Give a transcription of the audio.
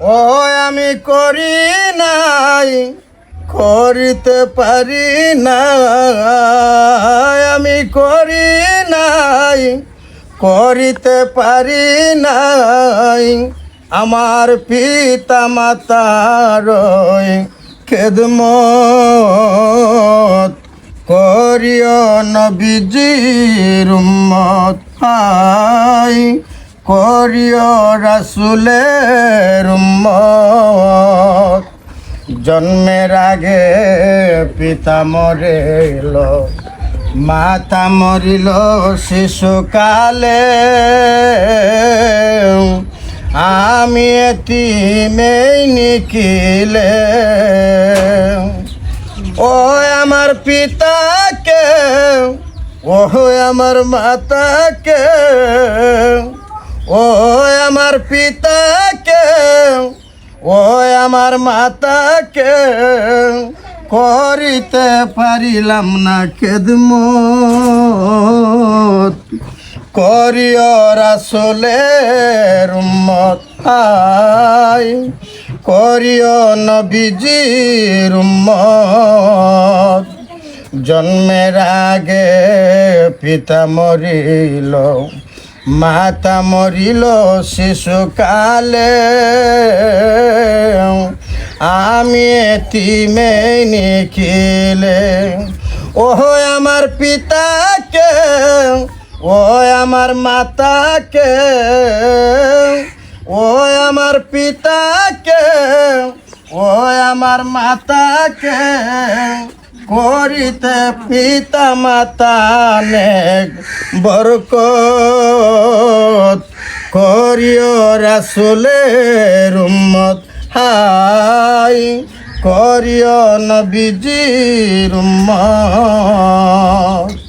ও আমি করি নাই, করিতে পারি না আমি করি নাই, করিতে পারি নাই। আমার পিতা মাতার খেদমত করিও নবীজির উম্মত হাই করিও রাসুলের জন্মের আগে পিতা মরিল, মাতা মরিল শিশুকালে। আমি এতিমেই নিখিলে। ও আমার পিতাকে, ও আমার মাতাকে। আমার পিতাকে ও আমার মাতাকে করিতে পারিলাম না খেদমত। করিও রাসুলের উম্মত আই, করিও নবীজির উম্মত। জন্মের আগে পিতা মরিল মাতা মরিল শিশুকালে। আমি এতিমে নিখিলে। ওহ আমার পিতাকে ও আমার মাতাকে ও আমার পিতাকে ও আমার মাতাকে। করিতে পিতা মাতা নেক বরকত। করিও রাসুলের উম্মত হাই। করিও নবীজির উম্মত।